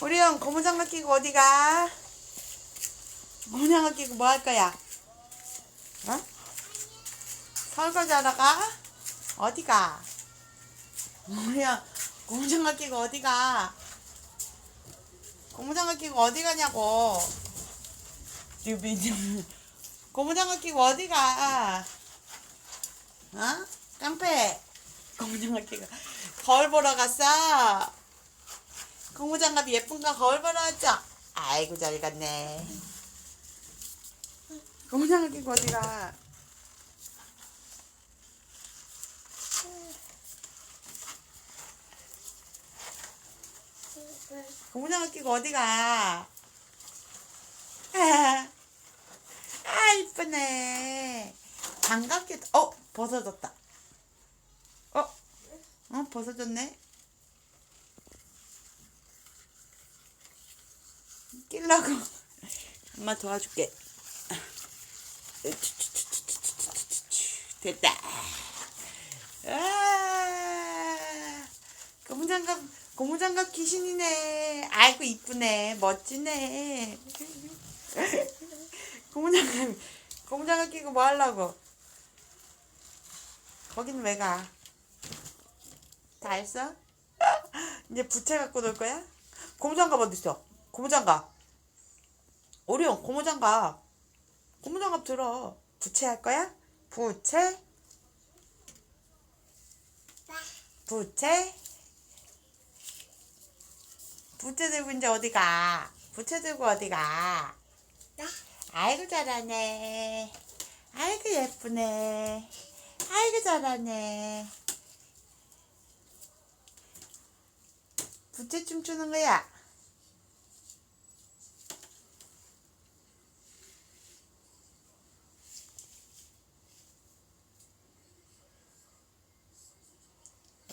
우리 형 고무장갑 끼고 어디 가? 고무장갑 끼고 뭐 할 거야? 어? 설거지 하러 가? 어디 가? 우리 형 고무장갑 끼고 어디 가? 고무장갑 끼고 어디 가냐고? 유빈 고무장갑 끼고 어디 가? 어? 깡패 고무장갑 끼고 거울 보러 갔어? 고무장갑이 예쁜가 거울 보러 왔죠? 아이고 잘 갔네 고무장갑 끼고 어디 가? 고무장갑 끼고 어디 가? 아, 아 이쁘네. 반갑게 어 벗어졌다. 어, 어 벗어졌네. 끼려고 엄마 도와줄게. 됐다. 아, 고무장갑 고무장갑 귀신이네. 아이고 이쁘네. 멋지네. 고무장갑 고무장갑 끼고 뭐 하려고? 거기는 왜 가? 다 했어? 이제 부채 갖고 놀 거야? 고무장갑 어디 있어? 고무장갑. 오리온 고무장갑. 고무장갑 들어. 부채 할 거야? 부채? 부채? 부채 들고 이제 어디 가? 부채 들고 어디 가? 아이고 잘하네. 아이고 예쁘네. 아이고 잘하네. 부채 춤추는 거야.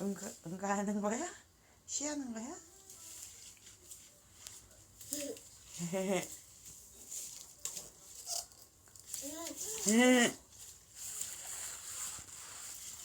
응가, 응가하는 거야? 쉬하는 거야? 응.